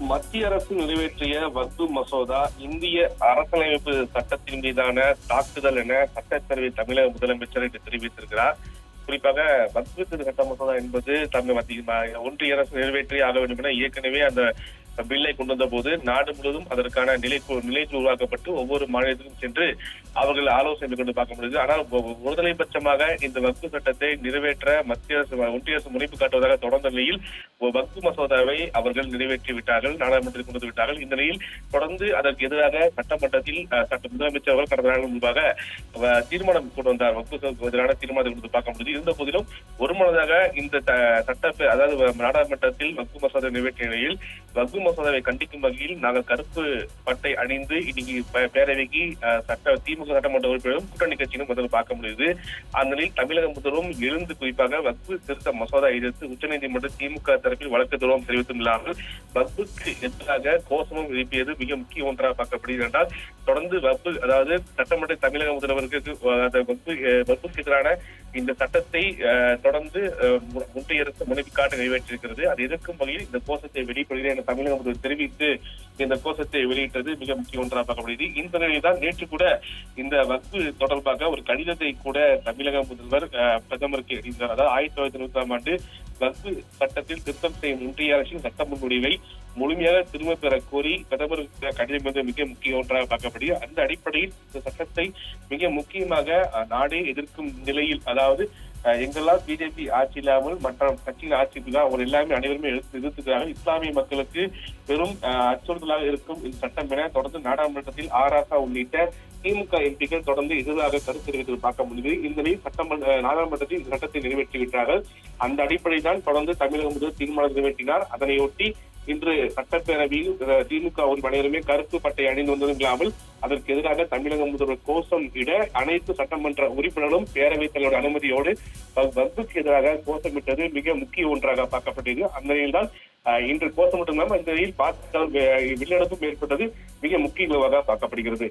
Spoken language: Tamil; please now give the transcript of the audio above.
மத்திய அரசு நிறைவேற்றிய வக்து மசோதா இந்திய அரசியலமைப்பு சட்டத்தின் மீதான தாக்குதல் என சட்டப்பேரவை தமிழக முதலமைச்சர் இன்று தெரிவித்திருக்கிறார். குறிப்பாக வக்து சட்ட மசோதா என்பது தமிழ் மத்திய ஒன்றிய அரசு நிறைவேற்றி ஆக வேண்டும் என ஏற்கனவே அந்த பில்லை கொண்டு வந்த போது நாடு முழுவதும் அதற்கான நிலை நிலை உருவாக்கப்பட்டு ஒவ்வொரு மாநிலத்திலும் சென்று அவர்கள் ஆலோசனை மேற்கொண்டு பார்க்க முடியுது. ஆனால் ஒருதலைபட்சமாக பட்சமாக இந்த வக்து சட்டத்தை நிறைவேற்ற மத்திய அரசு ஒன்றிய அரசு முனைப்பு காட்டுவதாக தொடர்ந்த நிலையில் ஒ- மசோதாவை அவர்கள் நிறைவேற்றி விட்டார்கள் நாடாளுமன்றத்தில் கொண்டு விட்டார்கள். இந்த நிலையில் தொடர்ந்து அதற்கு எதிராக சட்டமன்றத்தில் சட்ட முதலமைச்சர் அவர்கள் கடந்த நாள் முன்பாக தீர்மானம் கொண்டு வந்தார். வக்து எதிரான தீர்மானத்தை கொண்டு பார்க்க முடியுது. இருந்த போதிலும் ஒருமனதாக இந்த சட்ட அதாவது நாடாளுமன்றத்தில் வக்து மசோதா நிறைவேற்றிய நிலையில் வக்து மசோதாவை கண்டிக்கும் வகையில் நாங்கள் கருப்பு பட்டை அணிந்து இன்னைக்கு பேரவைக்கு சட்ட திமுக சட்டமன்ற உறுப்பினரும் கூட்டணி கட்சியிலும் முதல்ல பார்க்க முடியுது. அந்த நிலையில் தமிழக முதல்வரும் எழுந்து குறிப்பாக வக்பு திருத்த மசோதா எதிர்த்து உச்சநீதிமன்ற திமுக தரப்பில் வழக்கு தூரம் தெரிவித்தும் இல்லாமல் வப்புக்கு எதிராக கோஷமும் எழுப்பியது மிக முக்கிய ஒன்றாக பார்க்கப்படுகிறது என்றால் தொடர்ந்து வப்பு அதாவது சட்டமன்ற தமிழக முதல்வருக்கு அஹ், எதிரான இந்த சட்டத்தை அஹ், தொடர்ந்து அஹ், மு- முந்தைய அரசு நிறைவேற்றிருக்கிறது அது எதிர்க்கும் வகையில் இந்த கோஷத்தை வெளியிடுகிறேன் என தமிழக முதல்வர் தெரிவித்து இந்த கோஷத்தை வெளியிட்டது மிக முக்கிய ஒன்றாக பார்க்கப்படுகிறது. இந்த நிலையில் தான் நேற்று கூட இந்த வப்பு தொடர்பாக ஒரு கடிதத்தை கூட தமிழக முதல்வர் அஹ், பிரதமருக்கு எழுதினார் அதாவது ஆயிரத்தி தொள்ளாயிரத்தி தொண்ணூத்தாம் ஆண்டு வக்பு சட்டத்தில் திருத்தம் செய்யும் ஒன்றிய அரசின் சட்ட முன்வடிவை முழுமையாக திரும்ப பெற கோரி பிரதமருக்கு கடிதம் வந்து மிக முக்கிய ஒன்றாக பார்க்கப்படுகிறது. அந்த அடிப்படையில் இந்த சட்டத்தை மிக முக்கியமாக நாடே எதிர்க்கும் நிலையில் அதாவது எங்கெல்லாம் பிஜேபி ஆட்சி இல்லாமல் மற்ற கட்சிகள் ஆட்சி தான் அவர் எல்லாமே அனைவருமே எடுத்து எதிர்த்துக்கிறாங்க இஸ்லாமிய மக்களுக்கு பெரும் அச்சுறுத்தலாக இருக்கும் இந்த சட்டம் என தொடர்ந்து நாடாளுமன்றத்தில் ஆராசா உள்ளிட்ட திமுக எம்பிக்கள் தொடர்ந்து எதிராக கருத்து தெரிவித்து பார்க்க முடியுது இந்த நிலையில் சட்டமன்ற நாடாளுமன்றத்தில் இந்த சட்டத்தை நிறைவேற்றி விட்டார்கள் அந்த அடிப்படையில் தான் தொடர்ந்து தமிழக முதல் தீர்மானம் நிறைவேற்றினார். அதனையொட்டி இன்று சட்டப்பேரவையில் திமுக ஒரு அனைவருமே கருப்பு பட்டை அணிந்து வந்ததும் இல்லாமல் அதற்கு எதிராக தமிழக முதல்வர் கோஷம் இட அனைத்து சட்டமன்ற உறுப்பினர்களும் பேரவைத் தலைவரோட அனுமதியோடு வ- எதிராக கோஷமிட்டது மிக முக்கிய ஒன்றாக பார்க்கப்பட்டது. அந்த நிலையில் தான் இன்று கோஷம் மட்டும் இல்லாமல் இந்த நிலையில் பாஜக வெளிநடப்பும் ஏற்பட்டது. மிக முக்கிய பார்க்கப்படுகிறது.